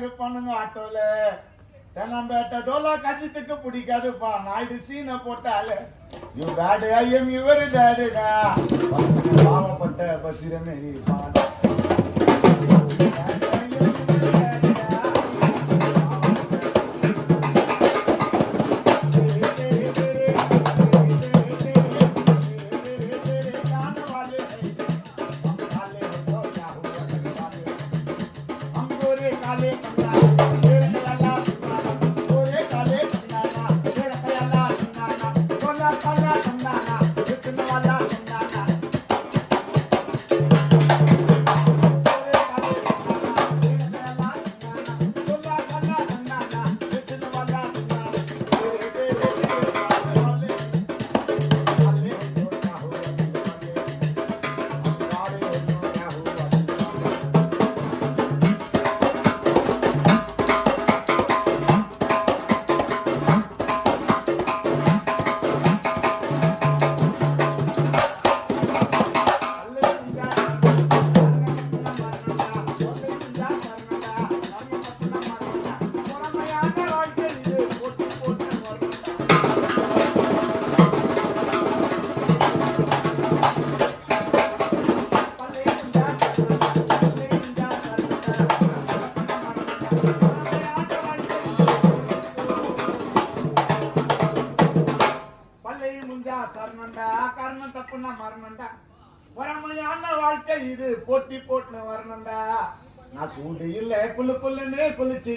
இருப்பானுங்க ஆட்டோல. தென்னம்பேட்டை தோலா கஜித்துக்கு பிடிக்காதுப்பா. நாயுடு சீனை போட்டால யூ பேடு ஐயம் யுவர் டேடுடா பாவப்பட்ட பசிரமே பாடு. Sala, sala. பல்லை சரணண்டா கர்மம் தப்புன்னா மரணண்டா பொறாமையான வாழ்க்கை இது? போட்டி போட்டுன்னு வரணும்டா நான் சூடு இல்ல குளு குள்ளுன்னு குளிச்சு